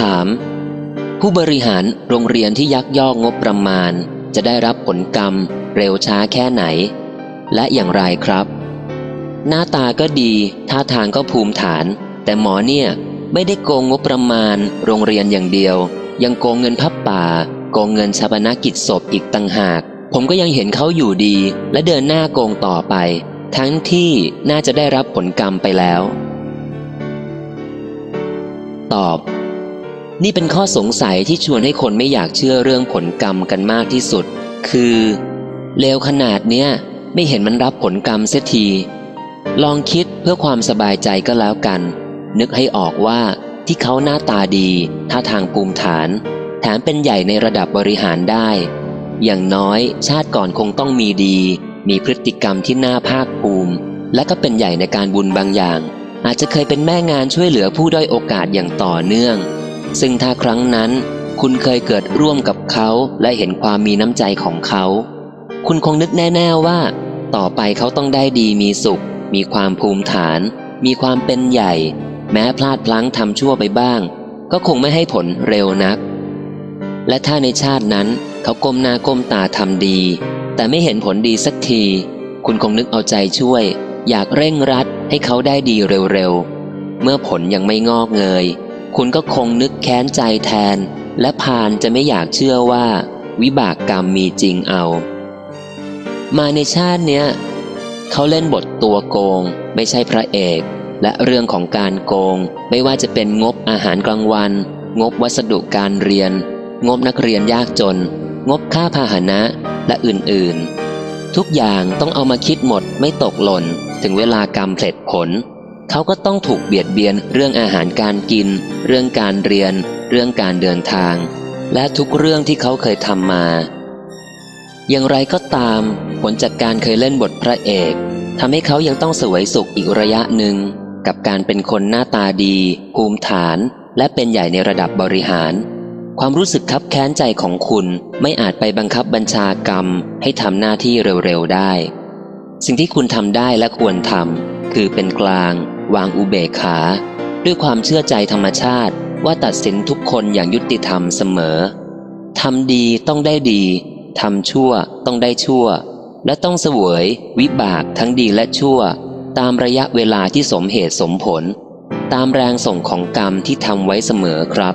ถาม ผู้บริหารโรงเรียนที่ยักยอกงบประมาณ จะได้รับผลกรรม เร็วช้าแค่ไหน และอย่างไรครับ หน้าตาก็ดี ท่าทางก็ภูมิฐาน แต่หมอเนี่ยไม่ได้โกงงบประมาณ โรงเรียนอย่างเดียว ยังโกงเงินพับป่า โกงเงินชาปนกิจศพอีกต่างหาก ผมก็ยังเห็นเขาอยู่ดี และเดินหน้าโกงต่อไป ทั้งที่น่าจะได้รับผลกรรมไปแล้ว ตอบ นี่เป็นข้อสงสัยที่ชวนให้คนไม่อยากเชื่อเรื่องผลกรรมกันมากที่สุด คือเลวขนาดเนี้ยไม่เห็นมันรับผลกรรมเสียที ลองคิดเพื่อความสบายใจก็แล้วกัน นึกให้ออกว่าที่เขาหน้าตาดีท่าทางภูมิฐาน แถมเป็นใหญ่ในระดับบริหารได้ อย่างน้อยชาติก่อนคงต้องมีดี มีพฤติกรรมที่น่าภาคภูมิ และก็เป็นใหญ่ในการบุญบางอย่าง อาจจะเคยเป็นแม่งานช่วยเหลือผู้ด้อยโอกาสอย่างต่อเนื่อง ซึ่งถ้าครั้งนั้น คุณเคยเกิดร่วมกับเขาและเห็นความมีน้ำใจของเขา คุณคงนึกแน่ ๆว่า ต่อไปเขาต้องได้ดีมีสุข มีความภูมิฐาน มีความเป็นใหญ่ แม้พลาดพลั้งทำชั่วไปบ้าง ก็คงไม่ให้ผลเร็วนัก และถ้าในชาตินั้นเขาก้มหน้าก้มตาทำดี แต่ไม่เห็นผลดีสักที คุณคงนึกเอาใจช่วย อยากเร่งรัดให้เขาได้ดีเร็วๆเมื่อผลยังไม่งอกเงย คุณก็คงนึกแค้นใจแทน และพานจะไม่อยากเชื่อว่า วิบากกรรมมีจริงเอา มาในชาติเนี้ยเขาเล่นบทตัวโกง ไม่ใช่พระเอก และเรื่องของการโกง ไม่ว่าจะเป็นงบอาหารกลางวัน งบวัสดุการเรียน งบนักเรียนยากจน งบค่าพาหนะและอื่นๆ ทุกอย่างต้องเอามาคิดหมดไม่ตกหล่น ถึงเวลากรรมเผล็ดผล เขาก็ต้องถูกเบียดเบียนเรื่องอาหารการกิน เรื่องการเรียน เรื่องการเดินทาง และทุกเรื่องที่เขาเคยทำมา อย่างไรก็ตาม ผลจากการเคยเล่นบทพระเอกทำให้เขายังต้องสวยสุขอีกระยะหนึ่ง กับการเป็นคนหน้าตาดี ภูมิฐาน และเป็นใหญ่ในระดับบริหาร ความรู้สึกคับแค้นใจของคุณไม่อาจไปบังคับบัญชากรรมให้ทำหน้าที่เร็วๆได้ สิ่งที่คุณทำได้และควรทำคือเป็นกลาง วางอุเบกขา ด้วยความเชื่อใจธรรมชาติ ว่าตัดสินทุกคนอย่างยุติธรรมเสมอทำดีต้องได้ดีทำชั่วต้องได้ชั่ว และต้องเสวย วิบากทั้งดีและชั่ว ตามระยะเวลาที่สมเหตุสมผล ตามแรงส่งของกรรมที่ทำไว้เสมอครับ